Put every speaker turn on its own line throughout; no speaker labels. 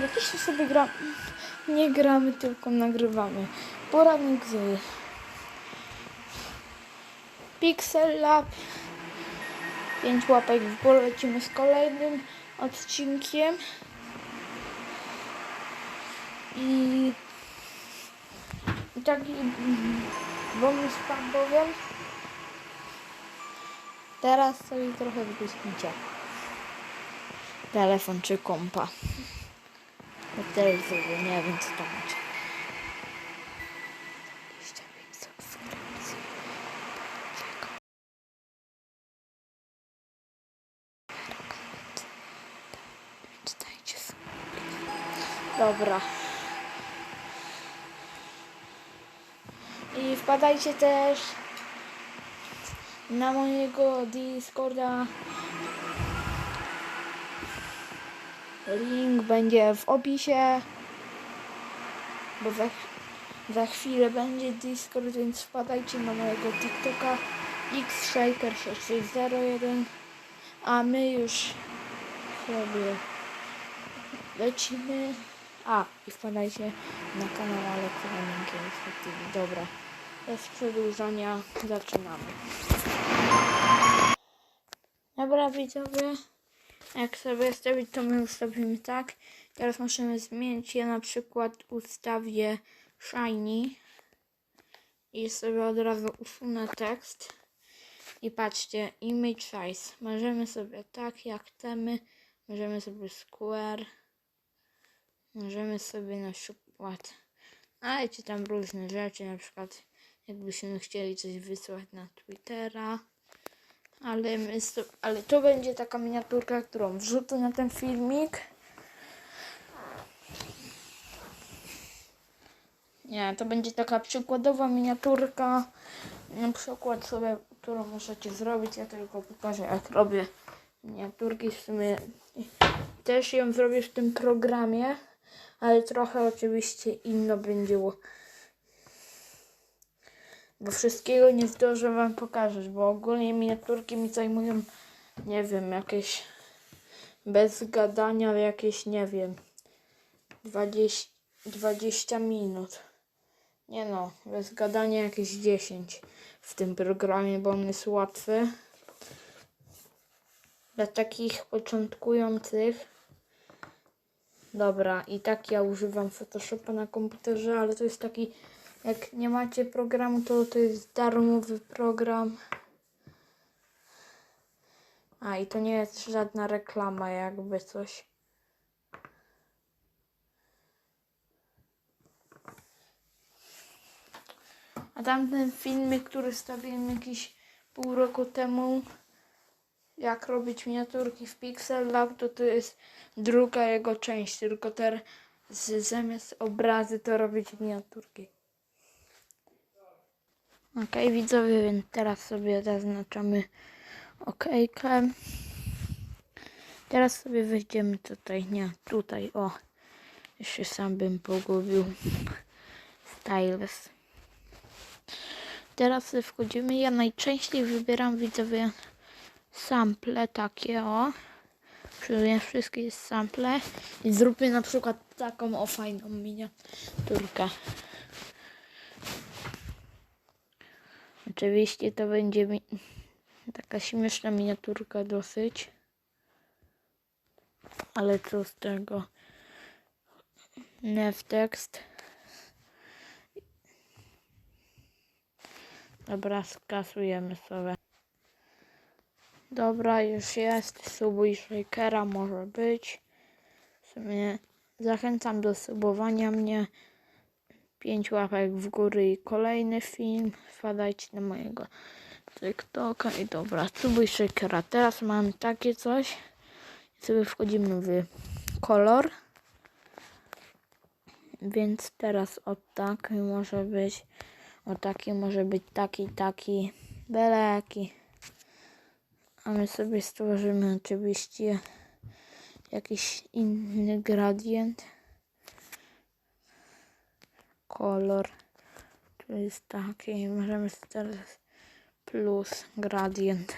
Teoretycznie sobie gram, nie gramy, tylko nagrywamy. Poradnik z Pixel Lab. 5 łapek w górę lecimy z kolejnym odcinkiem. I, i taki bonus wam powiem. Teraz sobie trochę wypuścicie. Telefon czy kompa. Bo telewizor, nie wiem co to macie. 25 subskrypcji. Czytajcie sobie. Dobra. I wpadajcie też na mojego Discorda. Link będzie w opisie. Bo za, za chwilę będzie Discord, więc wpadajcie na mojego TikToka xshaker6601. A my już sobie lecimy. A, i wpadajcie na kanał Aleksander TV. Dobra, bez przedłużania zaczynamy. Dobra, widzowie. Jak sobie ustawić, to my ustawimy tak. Teraz możemy zmienić je, na przykład ustawię Shiny. I sobie od razu usunę tekst. I patrzcie, image size. Możemy sobie tak jak chcemy. Możemy sobie square. Możemy sobie na przykład dajcie tam różne rzeczy, na przykład jakbyśmy chcieli coś wysłać na Twittera. Ale, sto, ale to będzie taka miniaturka, którą wrzucę na ten filmik. Nie, to będzie taka przykładowa miniaturka. Na przykład sobie, którą możecie zrobić. Ja tylko pokażę jak robię miniaturki. W sumie też ją zrobię w tym programie, ale trochę oczywiście inno będzie. Bo wszystkiego nie zdążę wam pokazać, bo ogólnie miniaturki mi zajmują, nie wiem, jakieś bez gadania, jakieś, nie wiem, 20, 20 minut. Nie no, bez gadania jakieś 10 w tym programie, bo on jest łatwy. Dla takich początkujących. Dobra, i tak ja używam Photoshopa na komputerze, ale to jest taki, jak nie macie programu, to to jest darmowy program. A i to nie jest żadna reklama, jakby coś. A tamten filmik, który stawiłem jakiś pół roku temu, jak robić miniaturki w Pixel Lab, to to jest druga jego część, tylko teraz zamiast obrazy to robić miniaturki. Ok, widzowie, więc teraz sobie zaznaczamy okejkę. Teraz sobie wejdziemy tutaj, nie, tutaj, o. Jeszcze sam bym pogubił. Styles. Teraz wchodzimy. Ja najczęściej wybieram widzowie sample takie, o. Przyjmuję wszystkie sample i zróbmy na przykład taką o fajną miniaturkę. Oczywiście to będzie mi taka śmieszna miniaturka dosyć. Ale co z tego? Nie w tekst. Dobra, skasujemy sobie. Dobra, już jest. Subuj Shakera może być. W sumie zachęcam do subowania mnie. 5 łapek w górę i kolejny film. Wpadajcie na mojego TikToka i dobra, subuj Shakera. Teraz mamy takie coś. Sobie wchodzimy w kolor. Więc teraz o tak może być. O taki może być taki, taki. Byle jaki. A my sobie stworzymy oczywiście jakiś inny gradient. Kolor. To jest taki. Możemy teraz plus gradient.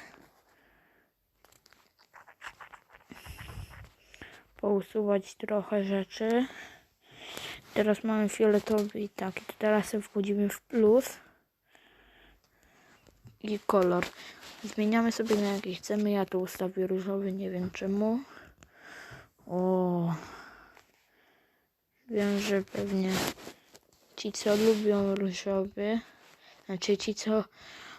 pousuwać trochę rzeczy. Teraz mamy fioletowy i taki. To teraz wchodzimy w plus. I kolor. Zmieniamy sobie na jaki chcemy. Ja tu ustawię różowy, nie wiem czemu. O. Wiem, że pewnie ci, co lubią różowy, znaczy ci, co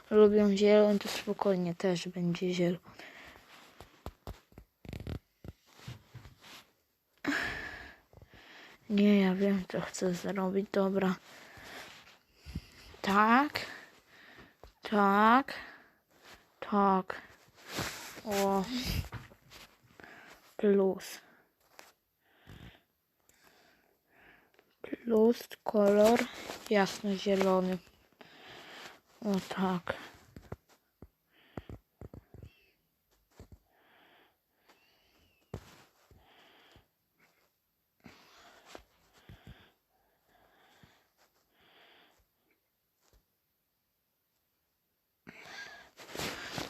lubią zielony, to spokojnie też będzie zielony. Nie, ja wiem, co chcę zrobić. Dobra. Tak. Tak. Tak. O. Plus. Plus kolor jasno-zielony. O tak.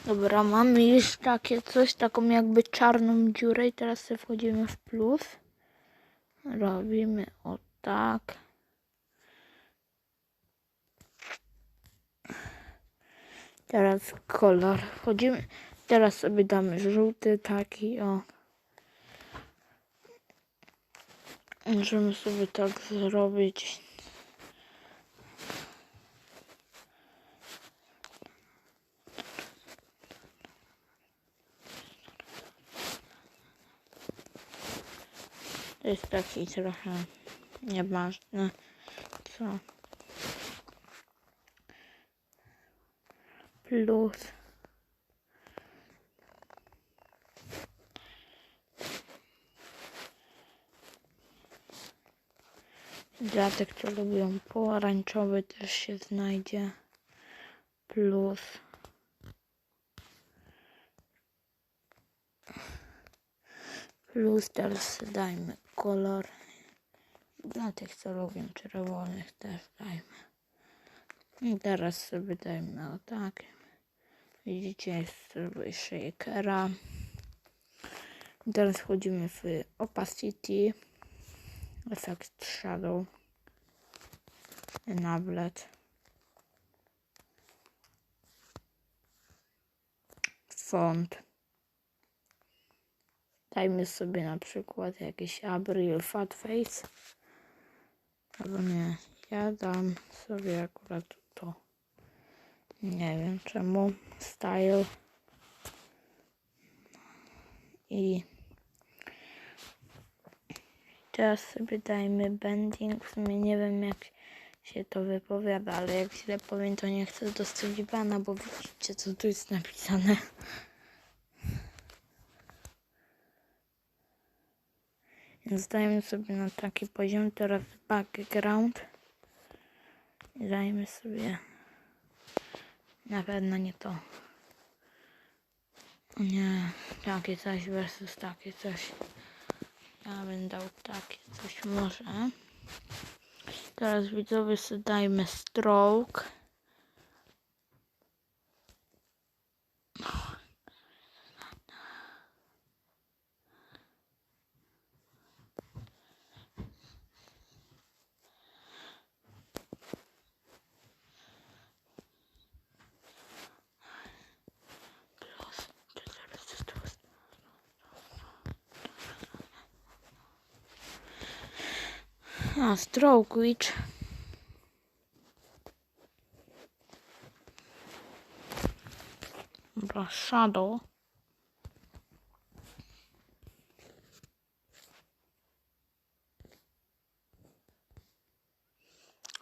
Dobra, mamy już takie coś, taką jakby czarną dziurę i teraz sobie wchodzimy w plus. Robimy o tak. Teraz kolor. Wchodzimy. Teraz sobie damy żółty taki o. Możemy sobie tak zrobić. To jest taki trochę nieważny. Co? Plus. Dla tych, co lubią pomarańczowy też się znajdzie. Plus. Plus teraz dajmy kolor. Dla tych, co lubią czerwonych też dajmy. I teraz sobie dajmy o tak. Widzicie, sobie shakera. I teraz wchodzimy w opacity. Effect shadow. Enablet. Font. Dajmy sobie na przykład jakiś Abril Fat Face. Albo nie, ja dam sobie akurat to. Nie wiem czemu. Style. I teraz sobie dajmy bending. W sumie nie wiem jak się to wypowiada, ale jak źle powiem to nie chcę dostać bana, bo widzicie co tu jest napisane. Dajmy sobie na taki poziom. Teraz background. Dajmy sobie na pewno nie to. Nie, takie coś versus takie coś. Ja bym dał takie coś może. Teraz widzowie sobie dajmy stroke. A, stroke witch. Dobra, shadow.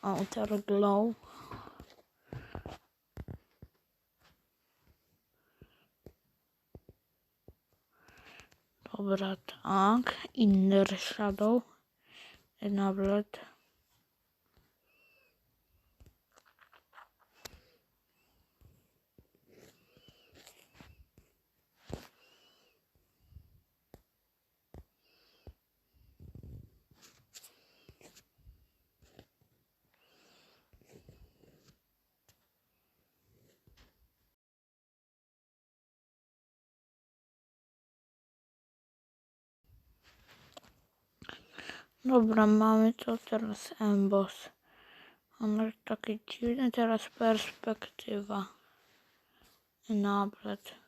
Outer glow. Dobra, tak. Inner shadow. Enablet. Dobra, mamy to teraz emboss. On jest taki dziwny, teraz perspektywa. Enabled.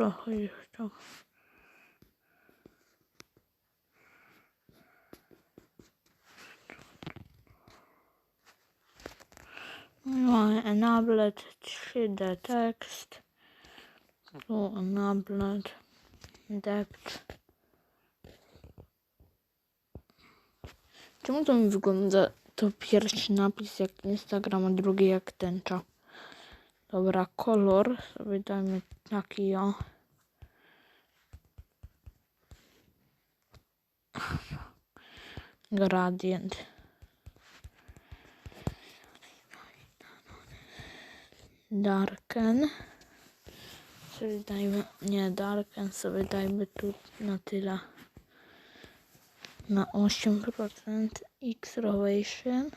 Trochę jeszcze. Mamy enabled 3D text. Tu enabled depth. Czemu to mi wygląda to pierwszy napis jak Instagram, a drugi jak tęcza? Dobra, kolor sobie dajmy taki o. Gradient. Darken. Sobie dajmy, nie, darken sobie dajmy tu na tyle. Na 8% X relation.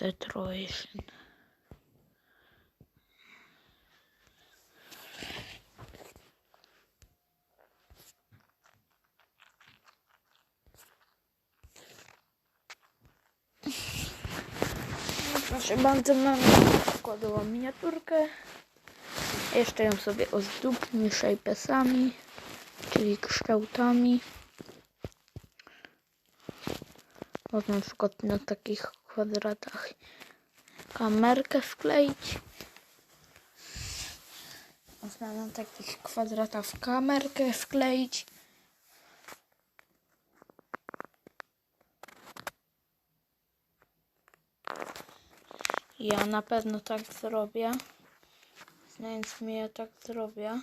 Saturation. Proszę bardzo, mamy przykładową miniaturkę. Jeszcze ją sobie ozdóbmy shapesami, czyli kształtami. Można na przykład na takich kwadratach kamerkę wkleić. Można na takich kwadratach kamerkę wkleić. Ja na pewno tak zrobię. Znając mnie, ja tak zrobię.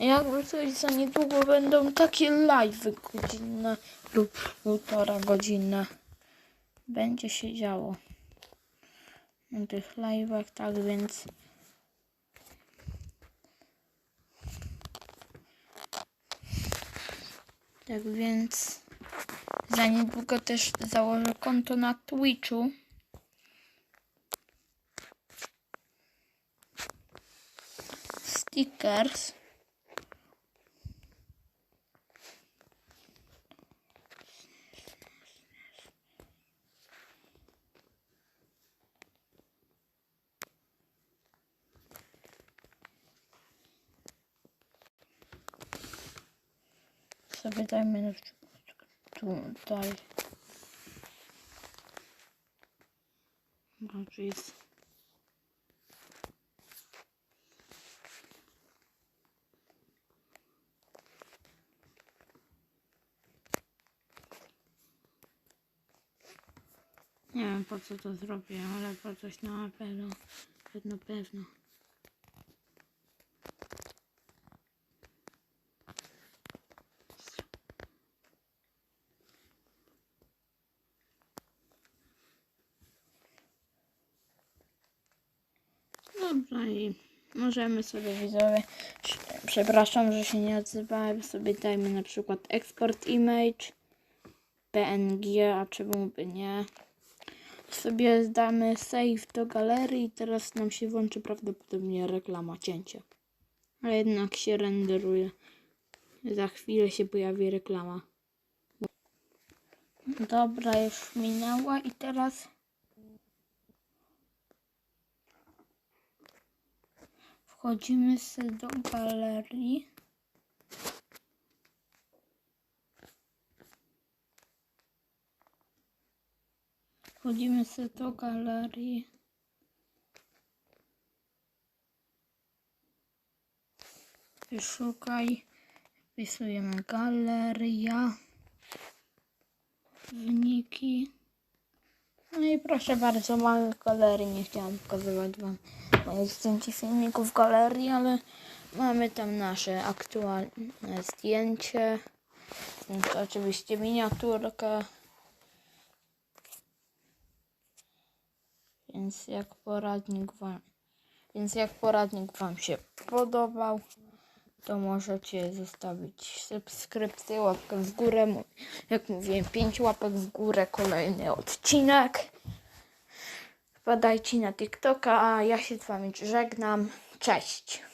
Jakby coś za niedługo będą takie live godzinne lub półtora godzinne. Będzie się działo na tych live'ach, tak więc tak więc za niedługo też założę konto na Twitchu. Stickers. Sobie dajmy tutaj. Może jest. Nie wiem po co to zrobię, ale po coś na pewno, pewno, pewno. Dobra i możemy sobie widzowie, przepraszam, że się nie odzywałem, sobie dajmy na przykład export image, PNG, a czemu by nie. Sobie damy save do galerii i teraz nam się włączy prawdopodobnie reklama cięcie. A jednak się renderuje. Za chwilę się pojawi reklama. Dobra, już minęła i teraz Wchodzimy do galerii. Wchodzimy sobie do galerii. Wyszukaj. Wpisujemy galeria. Wniki. No i proszę bardzo, mamy galerii. Nie chciałam pokazywać Wam moich zdjęć i filmików galerii, ale mamy tam nasze aktualne zdjęcie. To oczywiście miniaturkę. Więc jak poradnik Wam, więc jak poradnik Wam się podobał, to możecie zostawić subskrypcję, łapkę w górę. Jak mówiłem, 5 łapek w górę, kolejny odcinek. Wpadajcie na TikToka, a ja się z Wami żegnam. Cześć!